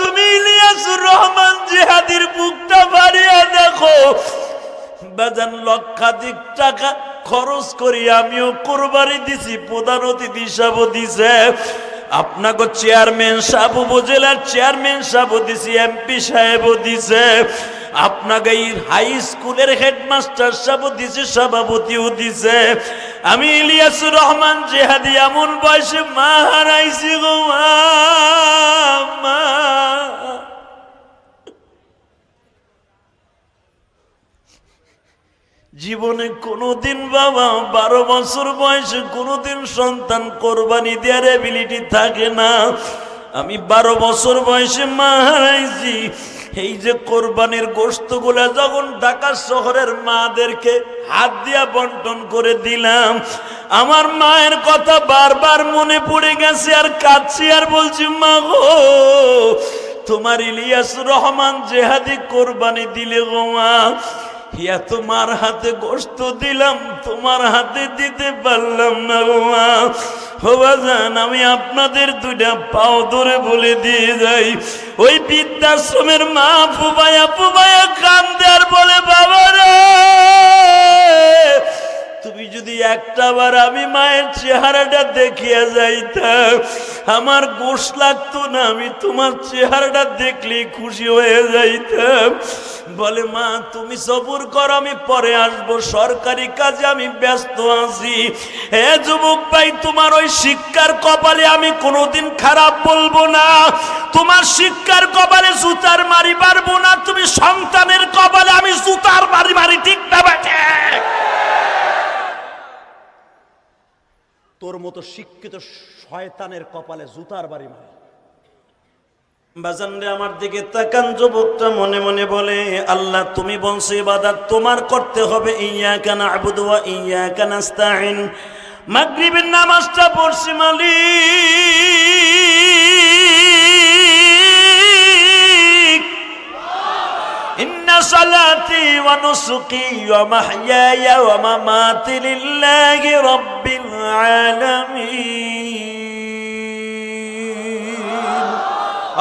তুমি দেখো। বাজান লক্ষাধিক টাকা খরচ করি, আমিও দিছি, প্রধান অতিথি দিছে। আপনাকে চেয়ারম্যান সাহেব, উপজেলার চেয়ারম্যান সাহেব দিছি, এমপি সাহেব দিছে। আপনাকে হাই স্কুলের হেডমাস্টার সাহেব দিছে, সভাপতিও দিছে। আমি ইলিয়াসুর রহমান জেহাদি এমন বয়সে মা হারাইছি গো মা, জীবনে কোনোদিন বাবা বারো বছর বয়সে কোনোদিন সন্তান কোরবানি দেওয়ার এবিলিটি থাকে না। আমি বারো বছর বয়সে মা হারাইছি। এই যে কোরবানির গোস্তগুলা যখন ঢাকা শহরের মাদেরকে হাত দিয়া বন্টন করে দিলাম, আমার মায়ের কথা বারবার মনে পড়ে গেছে আর কাঁদছি আর বলছি, মা গো, তোমার ইলিয়াস রহমান জেহাদি কোরবানি দিলে গো মা ইয়া তোমার হাতে গোস্ত দিলাম, তোমার হাতে দিতে পারলাম না বাবা মা। হবাজান আমি আপনাদের দুইটা পাও ধরে বলে দিয়ে যাই। ওই বৃদ্ধাশ্রমের মা ফুবায়া ফুবায়া কান্দে আর বলে বাবা রে তুমি যদি একটা বার আমি মায়ের চেহারাটা দেখিয়া যাইতাম আমার গোশ লাগতো না, আমি তোমার চেহারাটা দেখলে খুশি হয়ে যাইতাম। বলে, মা, তুমি সবুর কর, আমি পরে আসব, সরকারি কাজে আমি ব্যস্ত আছি। হে যুবক ভাই, তোমার ওই শিক্ষার কপালে আমি কোনোদিন খারাপ বলব না। তোমার শিক্ষার কপালে জুতার মারি পারব না, তুমি সন্তানের মতো শিক্ষিত শয়তানের কপালে জুতার বাড়ি মারে। বাজানরে আমার দিকে তাকান, যুবকটা মনে মনে বলে, আল্লাহ, তুমি বংশী বাদাত তোমার করতে হবে ইয়া কানা আবুদুয়া ইয়া কানাস্তাহিন মাগরিবের নামাজটা পড়ছি, মালিক। সালাতি ওয়া নুসুকি ওয়া মাহইয়ায়া ওয়া মামাতি লিল্লাহি রাব্বিল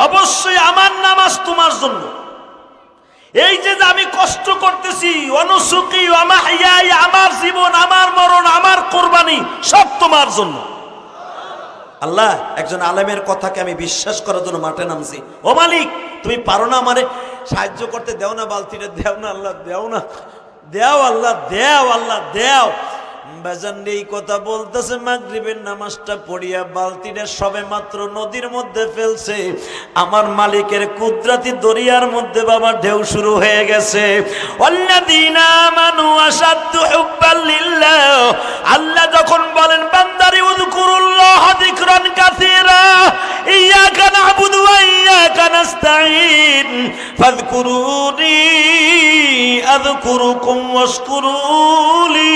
অবশ্যই আমার নামাজ তোমার জন্য। এই যে আমি কষ্ট করতেছি, অনুসুকি আমার জীবন, আমার মরণ, আমার কোরবানি, সব তোমার জন্য। আল্লাহ, একজন আলেমের কথাকে আমি বিশ্বাস করার জন্য মাঠে নামছি। ও মালিক, তুমি পারো না আমারে সাহায্য করতে? দেও না বালতিটা, দেও না আল্লাহ, দেও না। দেও আল্লাহ দেও আল্লাহ, দেও। বেজান এই কথা বলতেছে, মাগরিবের নামাজটা পড়িয়া বালতিটা সবে মাত্র নদীর মধ্যে ফেলছে। আমার মালিকের কুদরাতি দরিয়ার মধ্যে বাবা ঢেউ শুরু হয়ে গেছে। আল্লাহ যখন বলেন, বান্দারি, উযকুরুল্লাহ যিকরান কাসীরা ইয়াকা না'বুদু ওয়া ইয়াকা নাস্তাঈন, ফাযকুরুনি আযকুরুকুম ওয়াশকুরুলি।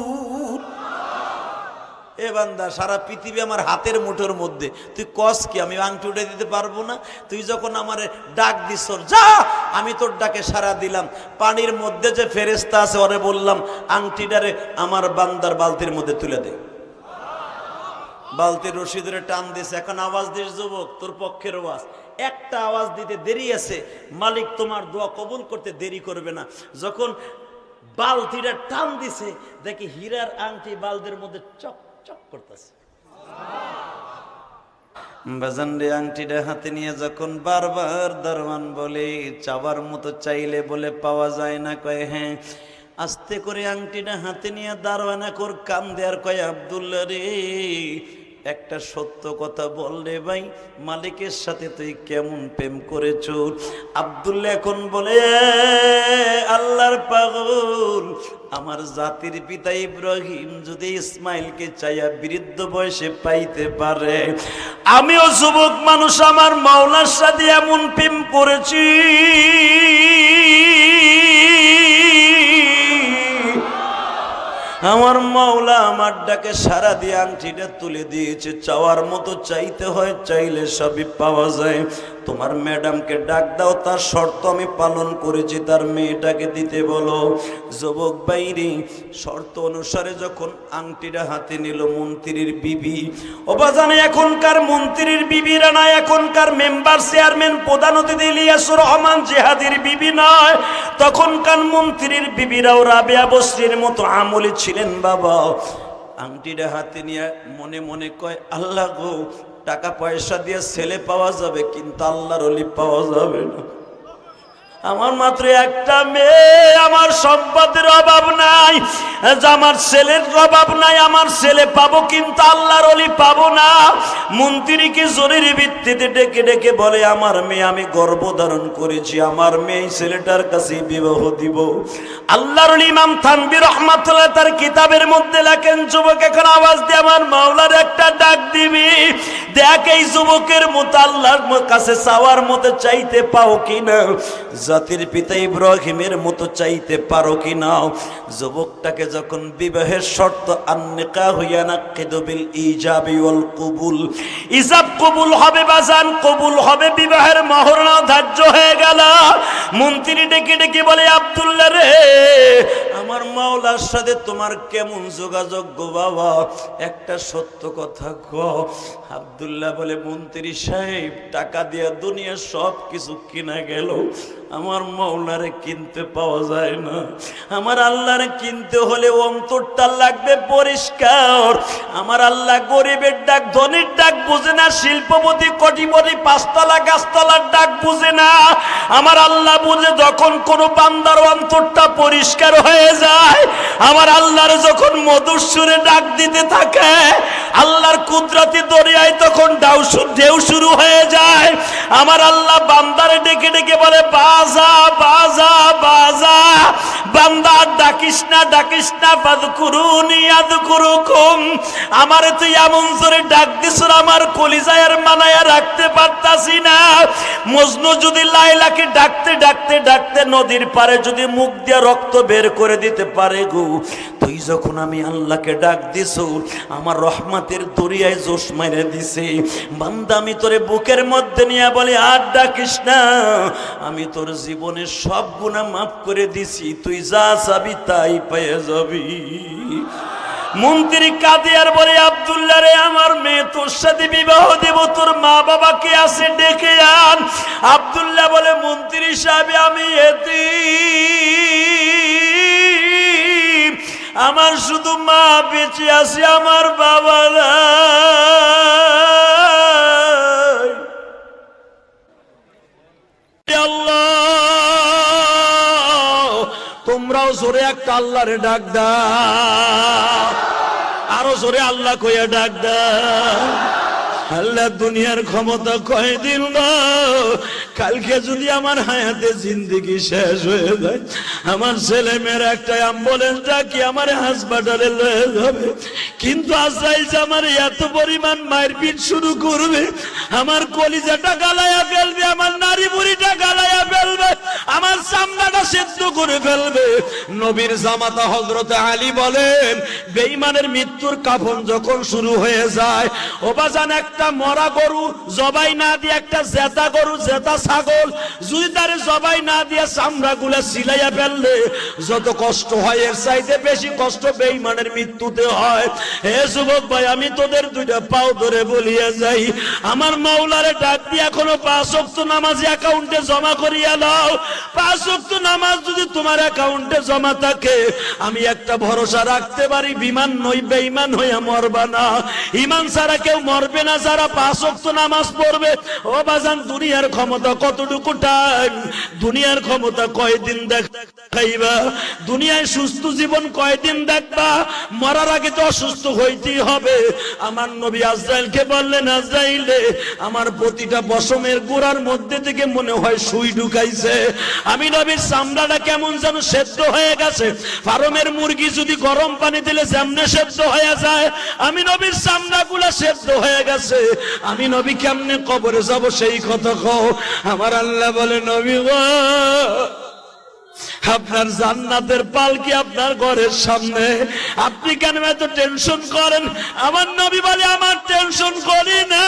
এ বান্দা, সারা পৃথিবী আমার হাতের মুঠোর মধ্যে। তুই কস কি, আমি আংটি উঠে দিতে পারব না? তুই যখন আমার ডাক দিস যা! আমি তোর ডাকে সারা দিলাম। পানির মধ্যে যে ফেরেস্তা আছে, ওরে বললাম আংটিটারে আমার বান্দার বালতির মধ্যে তুলে দে। বালতির রশি ধরে টান দিছে এখন আওয়াজ দিস, যুবক, তোর পক্ষের আওয়াজ। একটা আওয়াজ দিতে দেরি আছে। মালিক তোমার দোয়া কবুল করতে দেরি করবে না। যখন বালতিটা টান দিছে, দেখি হীরার আংটি বালদের মধ্যে চক চক করতেছে। হাতে নিয়ে যখন বারবার দারোয়ান বলে, চাওয়ার মতো চাইলে বলে পাওয়া যায় না, কয় হ্যাঁ। আস্তে করে আংটিটা হাতে নিয়ে দারওয়ানা কর কান দেয়ার কয়ে আবদুল্লা রে একটা সত্য কথা বললে ভাই, মালিকের সাথে তুই কেমন প্রেম করেছ? আব্দুল্লাহ এখন বলে, আল্লাহর পাগল, আমার জাতির পিতা ইব্রাহিম যদি ইসমাইলকে চাইয়া বৃদ্ধ বয়সে পাইতে পারে, আমিও যুবক মানুষ আমার মাওলার সাথে এমন প্রেম করেছি। আমার মাওলা আমার ডাকে সারা দিয়ে আংটিটা তুলে দিয়েছে। চাওয়ার মতো চাইতে হয়, চাইলে সবই পাওয়া যায়। তোমার ম্যাডামকে ডাক দাও, তার শর্ত আমি পালন করেছি, তার মেয়েটাকে দিতে বলো। যুবক বাইরে শর্ত অনুসারে যখন আংটিটা হাতে নিল মন্ত্রীর বিবি অবাজানে এখনকার মন্ত্রীর বিবিরা না এখনকার মেম্বার চেয়ারম্যান প্রধান অতিথি ইলিয়াসুর রহমান জেহাদির বিবি নয় তখনকার মন্ত্রীর বিবিরাও রাবেয়া বস্রির মতো আমলি ছিলেন বাবা। আংটিটা হাতে নিয়ে মনে মনে কয়, আল্লাহ গো টাকা পয়সা দিয়ে ছেলে পাওয়া যাবে কিন্তু আল্লাহর অলি পাওয়া যাবে না। আমার মাত্র একটা মেয়ে, আমার সম্পদের অভাব নাই। আমার ছেলের অভাব নাই, আমার ছেলে পাবো কিন্তু আল্লাহর অলি পাবো না। মন্ত্রীকে জরুরি ভিত্তিতে ডেকে ডেকে বলে, আমার মেয়ে আমি গর্ভধারণ করেছি, আমার মেয়ে ছেলেটার কাছে বিবাহ দিব। আল্লাহর অলি ইমাম থানবি রহমাতুল্লাহ তার কিতাবের মধ্যে লেখেন, যুবক, এখন আওয়াজ দিয়ে আমার মাওলার একটা ডাক দিবি। দেখ এই যুবকের মতো আল্লাহর কাছে চাওয়ার মতো চাইতে পাও কিনা। জাতির পিতা ইব্রাহিমের মতো চাইতে পারো কি নাও? যুবকটাকে যখন বিবাহের শর্ত আন্নিকা হইয়া না কেদবিল ইজাবি ওয়াল কবুল। ইজাব কবুল হবে বাজান কবুল হবে, বিবাহের মহরণা ধার্য হয়ে গেল। মন্ত্রী ডেকে ডেকে বলে, আব্দুল্লাহ রে, আমার মাওলার সাথে তোমার কেমন যোগাযোগ গো বাবা? একটা সত্য কথা কো আব্দুল্লাহ বলে, মন্ত্রী সাহেব, টাকা দিয়া দুনিয়া সব কিছু কিনা গেল। আমার মাওলারে কিনতে পাওয়া যায় না। আমার আল্লাহরে কিনতে হলে অন্তরটা লাগবে পরিষ্কার। আমার আল্লাহ গরিবের ডাক, ধনির ডাক বুঝে না, শিল্পপতি, কটিপতি, পাঁচতলা, গাছতলার ডাক বুঝে না। আমার আল্লাহ বুঝে যখন কোনো বান্দার অন্তরটা পরিষ্কার হয়ে যায়, আমার আল্লাহর যখন মধুর সুরে ডাক দিতে থাকে আল্লাহর কুদরতি দরিয়ায় তখন ডাউসু ঢেউ শুরু হয়ে যায়। আমার আল্লাহ বান্দারে ডেকে ডেকে বলে, বাজা বাজা বাজা। বান্দা, ডাকিস না ডাকিস না বাদ করুনি আদ করুকুম আমারে তুই এমন জোরে ডাক দিস আমার কলিজায় আর মানায়া রাখতে পারতাছি না। মজনু যদি লাইলাকে ডাকতে ডাকতে ডাকতে নদীর পারে যদি মুখ দিয়ে রক্ত বের করে দিতে পারে গো, তুই যখন আমি আল্লাহকে ডাক দিস, আমার রহমাতের দরিয়ায় জোশ মেরে দিছে। বান্দা আমি তোরে বুকের মধ্যে নিয়ে বলে আর ডাকিস আমি তোর জীবনের সব গুণা মাফ করে দিছি, তুই যা চাবি তাই পেয়ে যাবি। মন্ত্রী কাঁদে আর বলে, আবদুল্লাহ রে, আমার মেয়ে তোর সাথে বিবাহ দেব, তোর মা বাবাকে আসে ডেকে আন। আবদুল্লাহ বলে, মন্ত্রী সাহেব, আমি এতি আমার শুধু মা বেঁচে আছে, আমার বাবা আল্লাহ, তোমরাও জোরে একটা আল্লাহরে ডাক দাও। আরও জোরে আল্লাহ কইয়া ডাক দাও। আল্লাহ দুনিয়ার ক্ষমতা কয়দিন না কালকে যদি আমার হায়াতে জিন্দিগি শেষ হয়ে যায়, আমার ছেলে মেয়ের একটা অ্যাম্বুলেন্স ডাকি, আমার হাসপাতালে লয়ে যাবে। কিন্তু আজরাইল যে আমার এত পরিমাণ মারপিট শুরু করবে, আমার কলিজাটা গালায়া ফেলবে, আমার নারী বুড়িটা গালায়া ফেলবে। আমার চামড়াটা সেদ্ধ করে ফেলবে। নবীর জামাতা হজরতে আলী বলেন, বেঈমানের মৃত্যুর কাফন যখন শুরু হয়ে যায়, ও বাজান একটা মরা গরু, জবাই না দিয়ে একটা জেতা গরু জেতা ছাগল, যদি তারে জবাই না দিয়ে চামড়া গুলা সিলাইয়া ফেললে, যত কষ্ট হয়, এর চাইতে বেশি কষ্ট বেঈমানের মৃত্যুতে হয়। হে যুবক ভাই, আমি তোদের দুইটা পাও ধরে বলিয়া যাই। আমার মাওলারে ডাক দিয়ে এখনও পাঁচ নামাজ অ্যাকাউন্টে জমা করিয়া দাও। দুনিয়ার ক্ষমতা কতটুকু টাইম দুনিয়ার ক্ষমতা কয়দিন দেখাইবা? দুনিয়ায় সুস্থ জীবন কয়দিন দেখবা? মরার আগে তো অসুস্থ হইতেই হবে। আমার নবী আজরাইলকে বললেন, আজরাইলে, আমার প্রতিটা বসমের গোড়ার মধ্যে থেকে মনে হয় সুই ঢুকাইছে। আমি নবীর চামড়াটা কেমন যেন সেদ্ধ হয়ে গেছে। ফার্মের মুরগি যদি গরম পানি দিলে যেমনে সেদ্ধ হয়ে যায়, আমি নবীর চামড়া গুলো সেদ্ধ হয়ে গেছে। আমি নবী কেমনে কবরে যাব সেই কথা কও। আমার আল্লাহ বলে, নবী আপনার জান্নাতের পালকি আপনার ঘরের সামনে। আপনি কেন এত টেনশন করেন? আমার নবী বলে, আমার টেনশন করি না।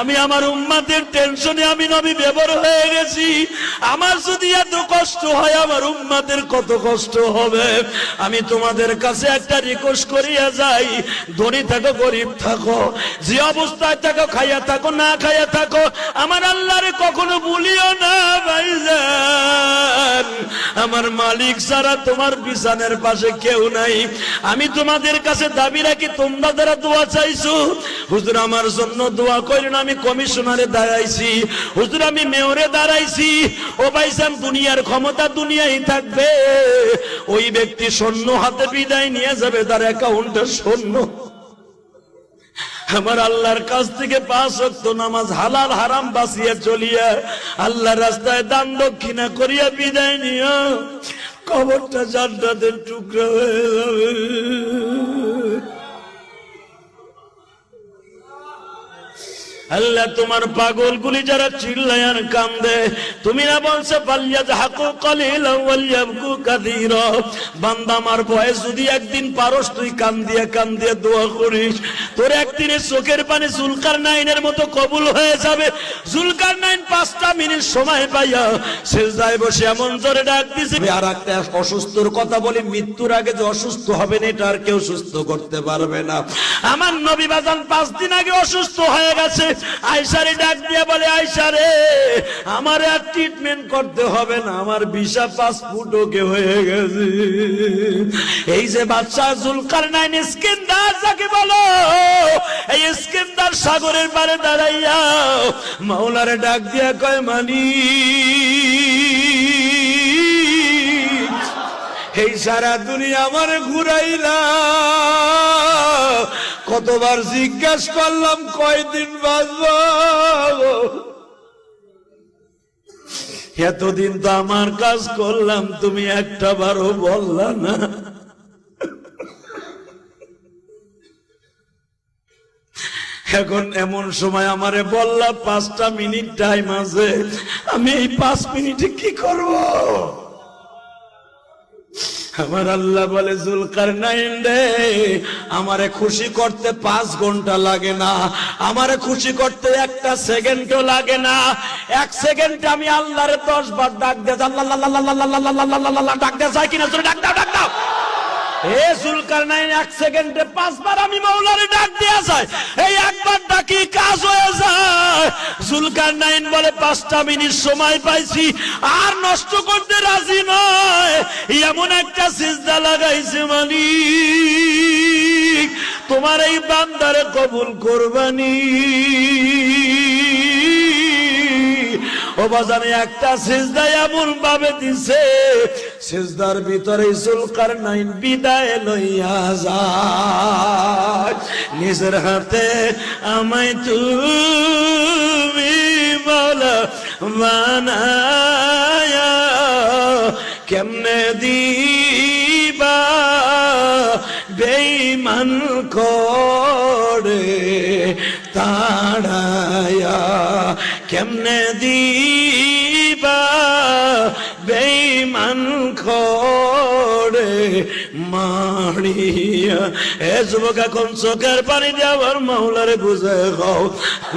আমি আমার উম্মাদের টেনশনে আমি নবী বেবর হয়ে গেছি। আমার যদি এত কষ্ট হয়, আমার উম্মাদের কত কষ্ট হবে? আমি তোমাদের কাছে একটা রিকোয়েস্ট করিয়া যাই। ধনী থাকো, গরিব থাকো। যে অবস্থায় থাকো, খাইয়া থাকো, না খাইয়া থাকো, আমার আল্লাহরে কখনো বলিও না ভাইজান। আমার মালিক ছাড়া তোমার বিছানের পাশে কেউ নাই। আমি তোমাদের কাছে দাবি রাখি, তোমরা যারা দোয়া চাইছো, হুজুর আমার জন্য দোয়া করেন আমি কমিশনারে দাঁড়াইছি, হুজুর আমি মেয়রে দাঁড়াইছি। ও ভাইজান দুনিয়ার ক্ষমতা দুনিয়াই থাকবে। ওই ব্যক্তি সৈন্য হাতে বিদায় নিয়ে যাবে, তার অ্যাকাউন্টে সৈন্য আমার আল্লাহর কাছ থেকে পাঁচ অক্ত নামাজ হালাল, হারাম বাসিয়া চলিয়া আল্লাহ রাস্তায় দান দক্ষিণা করিয়া বিদায় নিও কবরটা জান্নাতের টুকরা হয়ে যাবে। আল্লাহ তোমার পাগল গুলি যারা চিল্লায়ান কান্দে, তুমি না বলছো পাল্লিয়া হাকু কলিল ওয়ালিয়াবকু কাদির বান্দা আমার বয়স যদি একদিন পারস, তুই কান দিয়ে কান দিয়ে করিস। তোর একদিনে চোখের পানি জুলকার নাইনের মতো কবুল হয়ে যাবে। জুলকার নাইন পাঁচটা মিনিট সময় পাইয়া যায় বসে এমন জোরে ডাক দিছে আর একটা অসুস্থর কথা বলি, মৃত্যুর আগে যে অসুস্থ হবে না, এটা আর কেউ সুস্থ করতে পারবে না। আমার নবী বাজান পাঁচ দিন আগে অসুস্থ হয়ে গেছে। আইসারে ডাক দিয়ে বলে আইসারে আমার আর ট্রিটমেন্ট করতে হবে না, আমার ভিসা পাসপোর্ট ওকে হয়ে গেছে। এই যে বাচ্চা জুলকার নাইন স্কিন্দার যাকে বলো, এই স্কিন্দার সাগরের পারে দাঁড়াইয়া মাওলারে ডাক দিয়া কয়, মানি। এই সারা দুনিয়া আমার ঘুরাইলা। কতবার জিজ্ঞাসা করলাম, কয়দিন বাঁচব? এতদিন তো আমার কাজ করলাম, তুমি একটা বারও বললা না। এখন এমন সময় আমারে বললা, পাঁচটা মিনিট টাইম আছে, আমি এই পাঁচ মিনিটে কি করব? আমার আল্লাহ বলে জুলকার নাইন রে আমারে খুশি করতে পাঁচ ঘণ্টা লাগে না আমারে খুশি করতে একটা সেকেন্ডও লাগে না এক সেকেন্ড আমি আল্লাহরে দশ বার ডাক দেয় আল্লাহ ডাক দেয় যাই কিনা ডাক দাও ডাক দাও নাইন এক পাঁচবার আমি ডাক যায়। একবার কাজ যায়। নাইন বলে, পাঁচটা মিনিট সময় পাইছি, আর নষ্ট করতে রাজি এমন একটা লাগাইছে তোমার এই বান্দারে কবুল করবানি। ও বাজানে একটা সিজদা এমন ভাবে দিছে, সিজদার ভিতরে সুলকার নাইন বিদায় লইয়া যায়। নিজের হাতে আমায় তুমি বলা, মানায়া কেমনে দিবা? বেইমান করে তাড়ায়া কেমনে দিবা?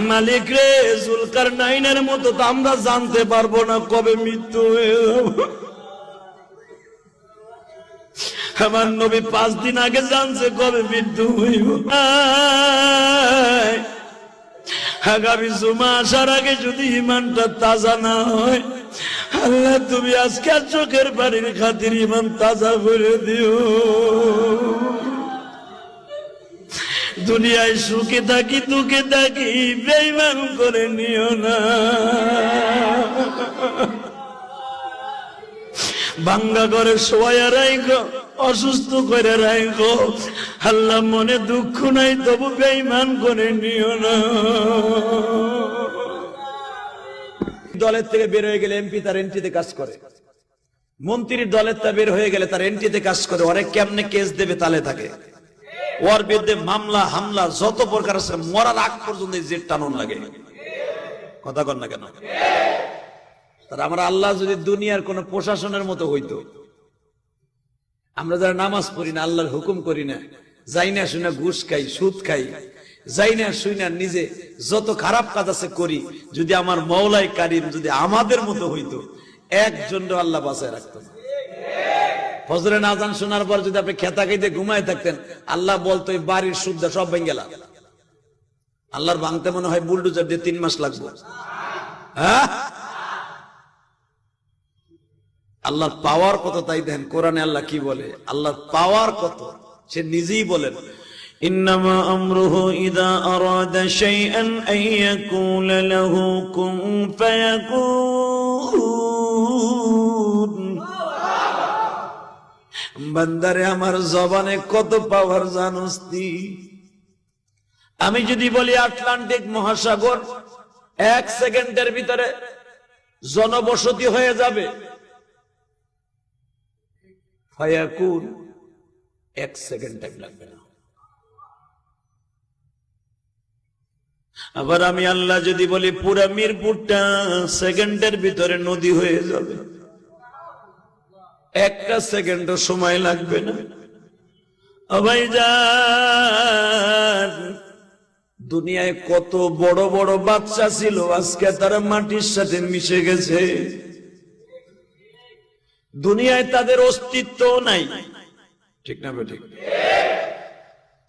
মালিক রে নাইনের মতো তো আমরা জানতে পারব না কবে মৃত্যু হয়ে আমার নবী পাঁচ দিন আগে জানছে কবে মৃত্যু হইব। আগামী জুমা আসার আগে যদি ইমানটা তাজা না হয়, আল্লাহ তুমি আজকে চোখের বাড়ির খাতির ইমান তাজা করে দিও। দুনিয়ায় সুখে থাকি, দুঃখে থাকি বেইমান করে নিও না। ভাঙ্গা করে শোয়া রাইগো অসুস্থ করে রাইগো আল্লাহ মনে দুঃখ নাই, তবু বেইমান করে নিও না। দলের থেকে বের হয়ে গেলে এমপি তার এন্ট্রিতে কাজ করে। মন্ত্রীর দলের তা বের হয়ে গেলে তার এন্ট্রিতে কাজ করে। ওরে কেমনে কেস দেবে তালে থাকে ওর বিরুদ্ধে মামলা, হামলা, যত প্রকার আছে, মরার আগ পর্যন্ত জেট টানুন লাগে। কথা কর না কেন? তার আমরা আল্লাহ যদি দুনিয়ার কোন প্রশাসনের মতো হইতো, আমরা যারা নামাজ পড়ি না, আল্লাহর হুকুম করি না। যাই না শুনে ঘুষ খাই, সুদ খাই। যাই না শুই না নিজে যত খারাপ কাজ আছে করি, যদি আমার মৌলাই কারিম যদি আমাদের মতো হইতো, একজন আল্লাহ বাঁচায় রাখতো ফজরে নাজান শোনার পর যদি আপনি খেতা খাইতে ঘুমায় থাকতেন, আল্লাহ বলতো, এই বাড়ির শুদ্ধ সব ভেঙে গেলাম। আল্লাহর ভাঙতে মনে হয় বুলডুজার দিয়ে তিন মাস লাগবে। হ্যাঁ? আল্লাহর পাওয়ার কত তাই দেন কোরআনে আল্লাহ কি বলে? আল্লাহর পাওয়ার কত? সে নিজেই বলেন বান্দারে, আমার জবানে কত পাওয়ার জানোস আমি যদি বলি আটলান্টিক মহাসাগর, এক সেকেন্ডের ভিতরে জনবসতি হয়ে যাবে। ফায়াকুন এক সেকেন্ড টাইম লাগবে না। আবার আমি আল্লাহ যদি বলি, পুরা মিরপুরটা সেকেন্ডের ভিতরে নদী হয়ে যাবে। একটা সেকেন্ডও সময় লাগবে না। আবাই যান দুনিয়ায় কত বড় বড় বাচ্চা ছিল, আজকে তারা মাটির সাথে মিশে গেছে। দুনিয়ায় তাদের অস্তিত্ব নাই। ঠিক না ঠিক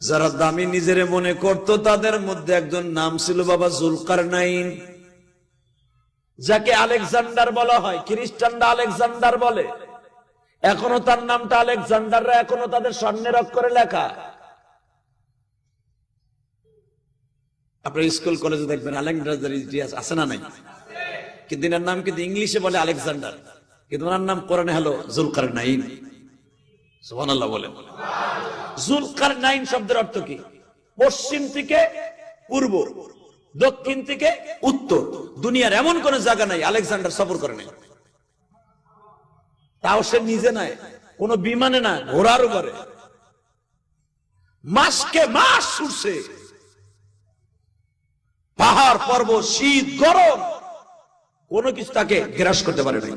যারা দামি নিজেরে মনে করত, তাদের মধ্যে একজন নাম ছিল বাবা জুলকার নাইন যাকে আলেকজান্ডার বলা হয়, খ্রিস্টানরা আলেকজান্ডার বলে। এখনও তার নামটা আলেকজান্ডাররা এখনও তাদের স্বর্ণের অক্ষরে লেখা। আপনার স্কুল, কলেজে দেখবেন আলেকজান্ডার ইতিহাস আছে না নাই? কিন্তু এনার নাম কিন্তু ইংলিশে বলে আলেকজান্ডার। কিন্তু ওনার নাম কোরআনে হলো জুলকার নাইন সুবহানাল্লাহ বলেন। জুলকার নাইন শব্দের অর্থ কি? পশ্চিম থেকে পূর্ব, দক্ষিণ থেকে উত্তর। দুনিয়ার এমন কোন জায়গা নাই, আলেকজান্ডার সফর করে নাই। তাও সে নিজে নাই, কোন বিমানে না, ঘোড়ার উপরে। মাসকে মাস ছুটছে পাহাড়, পর্বত, শীত, গরম, কোনো কিছু তাকে গ্রাস করতে পারে নাই।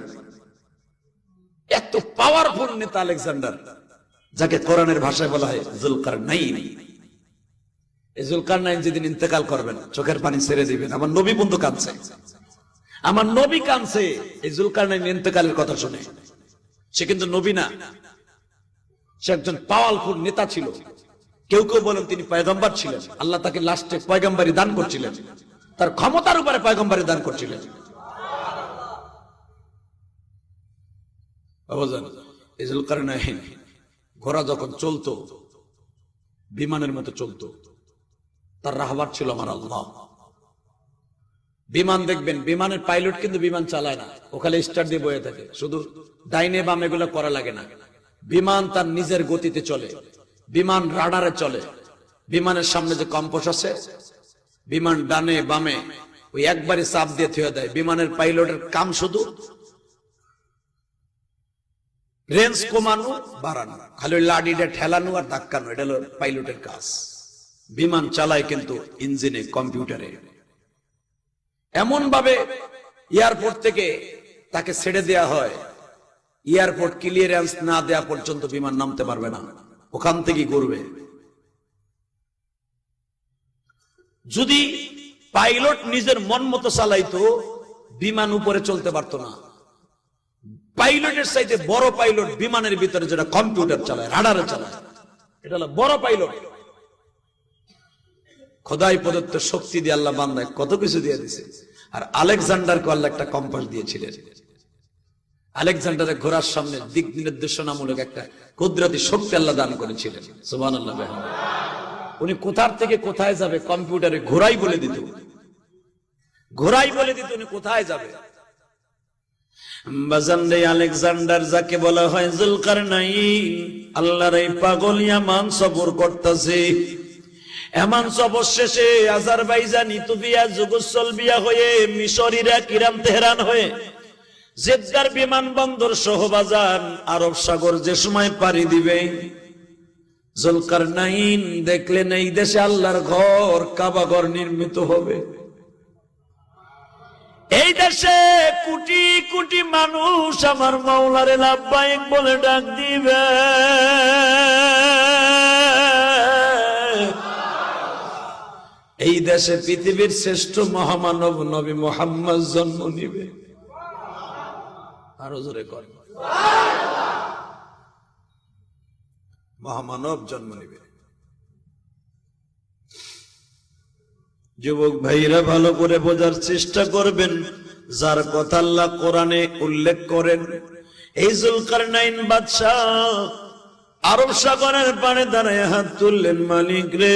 এত পাওয়ারফুল নেতা আলেকজান্ডার। যাকে কোরআনের ভাষায় বলা হয় জুলকার নাইন এই জুলকার নাইন যেদিন ইন্তেকাল করবেন, চোখের পানি ছেড়ে দিবেন, আমার নবী বন্ধু কাঁদছে। আমার নবী কাঁদছে, এই জুলকার নাইন ইন্তেকালের কথা শুনে। সে কিন্তু নবী না। সে একজন পাওয়ারফুল নেতা ছিল। কেউ কেউ বলেন তিনি পয়গম্বর ছিলেন। আল্লাহ তাকে লাস্টে পয়গম্বরী দান করছিলেন। তার ক্ষমতার উপরে পয়গম্বরী দান করছিলেন। অবজান এই জুলকারনাইন ঘোড়া যখন চলতো, বিমানের মতো চলতো। তার রাহবার ছিল আমার আল্লাহ। বিমান দেখবেন, বিমানের পাইলট কিন্তু বিমান চালায় না। ওখানে স্টার দিয়ে বয়ে থাকে। শুধু ডাইনে বাম এগুলো করা লাগে না। বিমান তার নিজের গতিতে চলে। বিমান রাডারে চলে। বিমানের সামনে যে কম্পোস আছে, বিমান ডানে বামে, ওই একবারে চাপ দিয়ে থুয়ে দেয়। বিমানের পাইলটের কাম শুধু রেঞ্জ কমানো, বাড়ানো। খালি লাডিটা ঠেলানো আর ধাক্কানো এটা হলো পাইলটের কাজ। বিমান চালায় কিন্তু ইঞ্জিনে, কম্পিউটারে। এমন ভাবে এয়ারপোর্ট থেকে তাকে ছেড়ে দেয়া হয়। এয়ারপোর্ট ক্লিয়ারেন্স না দেয়া পর্যন্ত বিমান নামতে পারবে না। ওখান থেকে করবে যদি পাইলট নিজের মন মতো চালাইতো, বিমান উপরে চলতে পারতো না। পাইলটের সাইডে বড় পাইলট বিমানের ভিতরে যেটা কম্পিউটার চালায়, রাডারে চালায়। এটা হলো বড় পাইলট। খোদাই প্রদত্ত শক্তি দিয়ে আল্লাহ বান্দায় কত কিছু দিয়ে দিছে আর আলেকজান্ডারকে আল্লাহ একটা কম্পাস দিয়েছিলেন। আলেকজান্ডারের ঘোড়ার সামনে দিক নির্দেশনামূলক একটা কুদরতি শক্তি আল্লাহ দান করেছিলেন। সুবান আল্লাহ উনি কোথার থেকে কোথায় যাবে? কম্পিউটারে ঘোড়াই বলে দিত। ঘোড়াই বলে দিত উনি কোথায় যাবে? আলেকজান্ডার যাকে বলা হয় জুলকার আল্লাহর এই পাগল ইয়ামান করতেছে। এমন সবর শেষে আজারবাইজান ইতুবিয়া যুগোসল বিয়া হয়ে মিশরিরা কিরাম তেহরান হয়ে জেদ্দার বিমানবন্দর সহবাজান আরব সাগর যে সময় পাড়ি দিবে। জুলকার নাইন দেখলেন এই দেশে আল্লাহর ঘর কাবাঘর নির্মিত হবে। এই দেশে কোটি কোটি মানুষ আমার মাওলারে লাভবাহিক বলে ডাক দিবে। এই দেশে পৃথিবীর শ্রেষ্ঠ মহামানব নবী মোহাম্মদ জন্ম নিবে। আরও জোরে কর। মহামানব জন্ম নিবে। যুবক ভাইরা, ভালো করে বোঝার চেষ্টা করবেন। যার কথা আল্লাহ কোরআনে উল্লেখ করেন, এই জুলকার নাইন বাদশাহ আরব সাগরের পানে দাঁড়ায় হাত তুললেন, মালিক রে।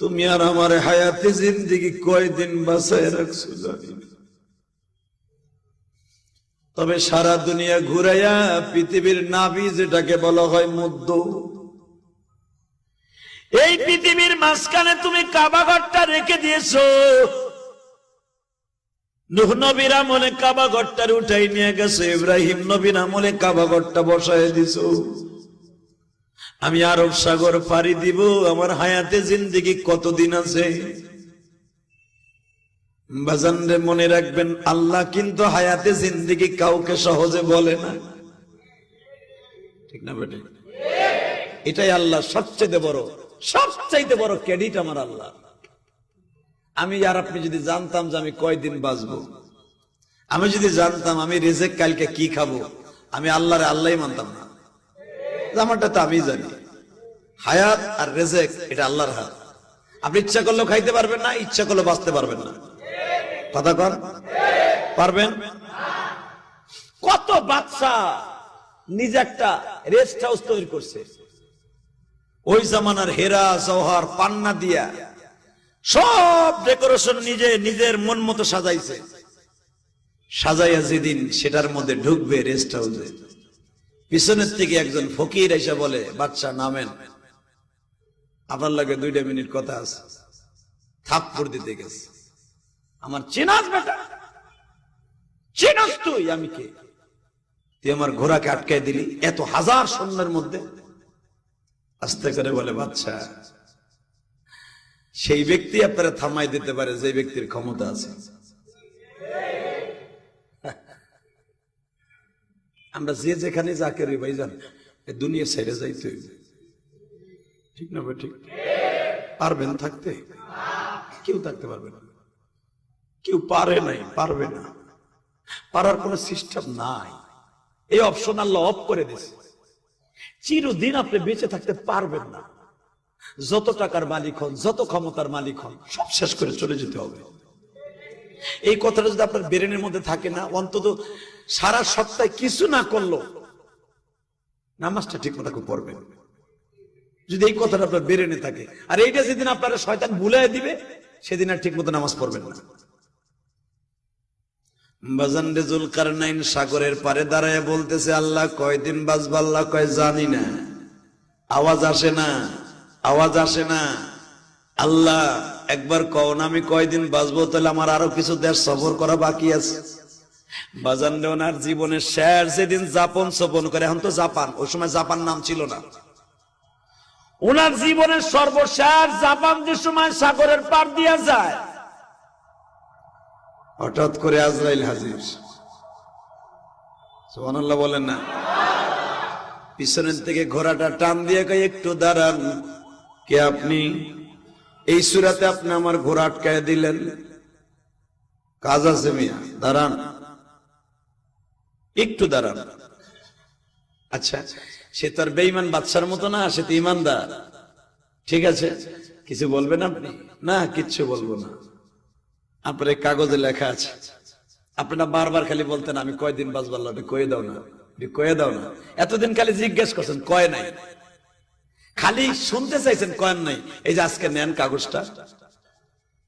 তুমি আর আমার হায়াতে জিন্দিগি কয়দিন বাসায় রাখছো জানি তবে সারা দুনিয়া ঘুরাইয়া পৃথিবীর নাভি যেটাকে বলা হয় মধ্য এই পৃথিবীর মাঝখানে তুমি কাবাঘরটা রেখে দিয়েছ। নুহ নবীর আমলে কাবাঘরটার উঠাই নিয়ে গেছে, ইব্রাহিম নবীর আমলে কাবাঘরটা বসায় দিছ। আমি আরব সাগর পাড়ি দিব, আমার হায়াতে জিন্দিগি কতদিন আছে? বাজানরে মনে রাখবেন, আল্লাহ কিন্তু হায়াতে জিন্দিগি কাউকে সহজে বলে না। ঠিক না বেটে? এটাই আল্লাহ সবচেয়ে বড় সবচাইতে বড় ক্রেডিট আমার আল্লাহ। আমি, আর আপনি যদি জানতাম যে আমি কয়দিন বাঁচবো, আমি যদি জানতাম আমি রেজেক কালকে কি খাব, আমি আল্লাহরে আল্লাহ মানতাম না। আমারটা তো আমি জানি। হায়াত আর রেজেক, এটা আল্লাহর হাত। আপনি ইচ্ছা করলেও খাইতে পারবেন না, ইচ্ছা করলেও বাঁচতে পারবেন না। কথা কর পারবেন? কত বাচ্চা নিজে একটা রেস্ট হাউস তৈরি করছে। ওই জামানার হেরা জওহার পান্না দিয়া সব ডেকোরেশন নিজে নিজের মন মতো সাজাইছে। সাজাইয়া যেদিন সেটার মধ্যে ঢুকবে রেস্ট হাউসে পিছনের থেকে একজন ফকির এসে বলে, বাচ্চা, নামেন। আপনার লাগে দুইটা মিনিট কথা আছে। থাপ্পড় দিতে গেছে। আমার চেনাস বেটা। চেনাস তুই, আমি কে? তুই আমার ঘোড়াকে আটকাই দিলি। এত হাজার সৈন্যের মধ্যে আস্তে করে বলে, বাচ্চা, সেই ব্যক্তি আপনারা থামাই দিতে পারে যে ব্যক্তির ক্ষমতা আছে। আমরা যে যেখানে যা করি, ভাই জান দুনিয়া ছেড়ে যাইতে ঠিক না ভাই, ঠিক? পারবেন থাকতে? কেউ থাকতে পারবে না। কেউ পারে নাই, পারবে না। পারার কোন সিস্টেম নাই। এই অপশন আল্লাহ অফ করে দিছে। চিরদিন আপনি বেঁচে থাকতে পারবেন না। যত টাকার মালিক হন, যত ক্ষমতার মালিক হন, সব শেষ করে চলে যেতে হবে। এই কথাটা যদি আপনার ব্রেনের মধ্যে থাকে না, অন্তত সারা সপ্তাহে কিছু না করল নামাজটা ঠিক মতো পড়বেন। যদি এই কথাটা আপনার ব্রেনে থাকে, আর এইটা যেদিন আপনারা শয়তান ভুলাই দিবে, সেদিন আর ঠিক মতো নামাজ পড়বেন না। বাজান কারনাইন সাগরের পারে দাঁড়ায় বলতেছে, আল্লাহ কয়দিন বাজবা আল্লাহ কয় জানি না। আওয়াজ আসে না, আওয়াজ আসে না। আল্লাহ, একবার কও না আমি কয়দিন বাঁচবো, তাহলে আমার আরও কিছু দেশ সফর করা বাকি আছে। বাজান ওনার জীবনের শেষ যেদিন জাপান সপন করে, এখন তো জাপান, ওই সময় জাপান নাম ছিল না। ওনার জীবনের সর্বশেষ জাপান যে সময় সাগরের পার দিয়া যায় হঠাৎ করে আজরাইল হাজির। সুবহানাল্লাহ বলেন না। পিছনের থেকে ঘোড়াটা টান দিয়ে কই একটু দাঁড়ান। কে আপনি? এই সুরাতে আপনি আমার ঘোড়া আটকায় দিলেন। কাজ আছে মিয়া, দাঁড়ান। একটু দাঁড়ান। আচ্ছা সে তো আর বেইমান বাচ্চার মতো না, সে তো ইমানদার ঠিক আছে, কিছু বলবেন আপনি? না, কিচ্ছু বলব না। আপনার এই কাগজে লেখা আছে। আপনারা বারবার খালি বলতেন, আমি কয়দিন বাঁচবার লাগে? কয়ে দাও না। কয়ে দাও না। এতদিন খালি জিজ্ঞেস করছেন, কয় নাই? খালি শুনতে চাইছেন, কয়েন নাই? এই যে আজকে নেন কাগজটা।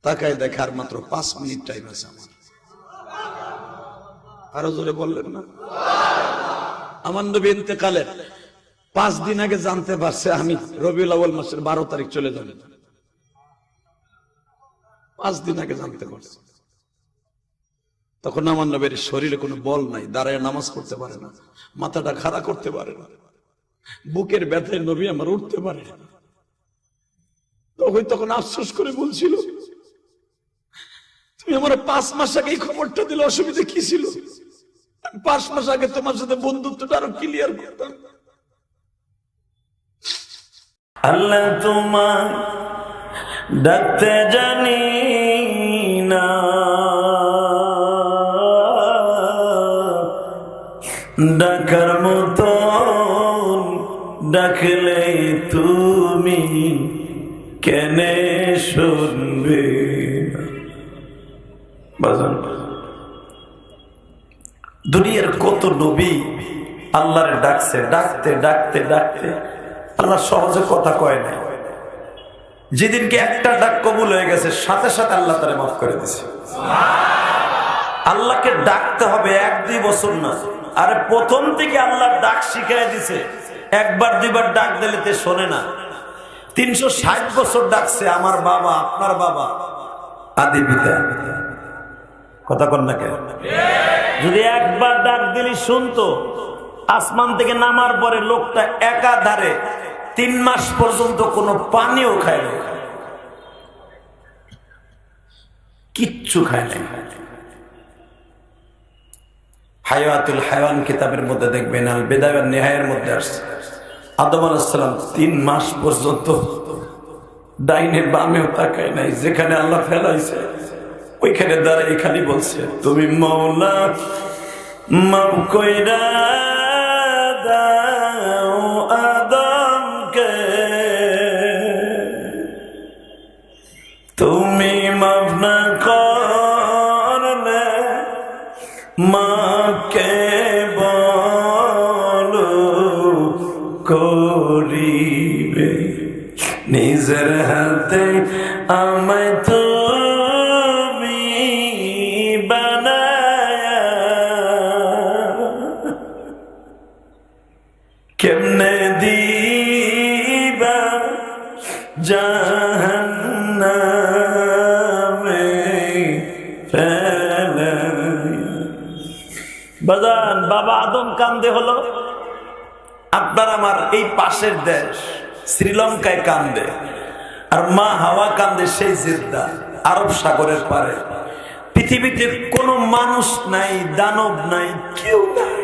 তাকায় দেখার মাত্র পাঁচ মিনিট টাইম আছে আমার। আরও জোরে বললেন না? আমার নবী ইন্তেকালের পাঁচ দিন আগে জানতে পারছে আমি রবিউল আউ্ল মাসের বারো তারিখ চলে যাবে। পাঁচ দিন আগে জানতে পারছে। তখন আমার নবীর শরীরে কোনো বল নাই, দাঁড়ায় নামাজ পড়তে পারে না, মাথাটা খাড়া করতে পারে না, বুকের ব্যথায় নবী আমার উঠতে পারে না। তখন তখন আফসোস করে বলছিল, তুমি আমার পাঁচ মাস আগে এই খবরটা দিলে অসুবিধা কি ছিল? পাঁচ মাস আগে তোমার সাথে বন্ধুত্বটা আরও ক্লিয়ার করতাম। আল্লাহ তোমার ডাকতে জানি না। ডাকার মতো ডাকলে তুমি কেনে শুনবে? বাজান। দুনিয়ার কত নবী আল্লাহরে ডাকছে, ডাকতে ডাকতে ডাকতে। আল্লাহ সহজে কথা কয় নাই। যেদিনকে একটা ডাক কবুল হয়ে গেছে, সাথে সাথে আল্লাহ তারে মাফ করে দিছে। আল্লাহকে ডাকতে হবে এক, দুই বছর না। আরে প্রথম থেকে আল্লাহর ডাক শিখাই দিছে, একবার, দুইবার ডাক দিলে তে শোনে না। তিনশো ষাট বছর ডাকছে, আমার বাবা, আপনার বাবা, আদি পিতা। কথা কন না কেন? যদি একবার ডাক দিলি শুনতো, আসমান থেকে নামার পরে লোকটা একাধারে তিন মাস পর্যন্ত কোনো পানিও খায় না। কিচ্ছু খায় নাই হায়াতুল হায়ান কিতাবের মধ্যে দেখবেন, আল বেদায় নেহায়ের মধ্যে আসছে। আদম আলাইসালাম তিন মাস পর্যন্ত ডাইনে বামেও তাকায় নাই, যেখানে আল্লাহ ফেলাইছে, ওইখানে দাঁড়াই খালি বলছে, তুমি মৌলা মাফ কইরা দাও। মা কান্দে হলো। আপনার আমার এই পাশের দেশ, শ্রীলঙ্কায় কান্দে। আর মা হাওয়া কান্দে সেই জিদ্দা, আরব সাগরের পারে। পৃথিবীতে কোনো মানুষ নাই, দানব নাই, কেউ নাই।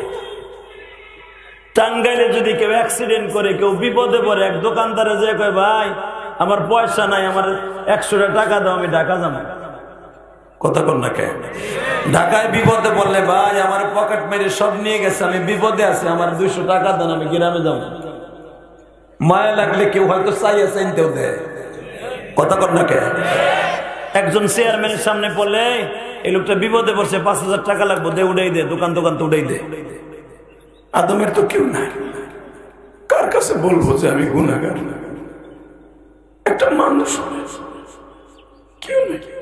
টাঙ্গাইলে যদি কেউ অ্যাক্সিডেন্ট করে, কেউ বিপদে পড়ে, এক দোকানদারে যে কয়, ভাই, আমার পয়সা নাই, আমার একশোটা টাকা দাও, আমি ঢাকা যাব। কথা না কে ঢাকায় বিপদে পড়লে, ভাই, আমার পকেট মেরে সব নিয়ে গেছে, আমি বিপদে আছি, আমার দুইশো টাকা দেন, আমি গ্রামে যাব। মায়া লাগলে কেউ হয়তো চাইয়া চাইতেও দেয়। কথা কর না কে? একজন চেয়ারম্যানের সামনে পড়লে এই লোকটা বিপদে পড়ছে, পাঁচ হাজার টাকা লাগবে, দে উড়াই দে, দোকান দোকান তো উড়াই দে। আদমের তো কেউ নাই। কার কাছে বলব যে আমি গুণাগার একটা মানুষ। কেউ নেই।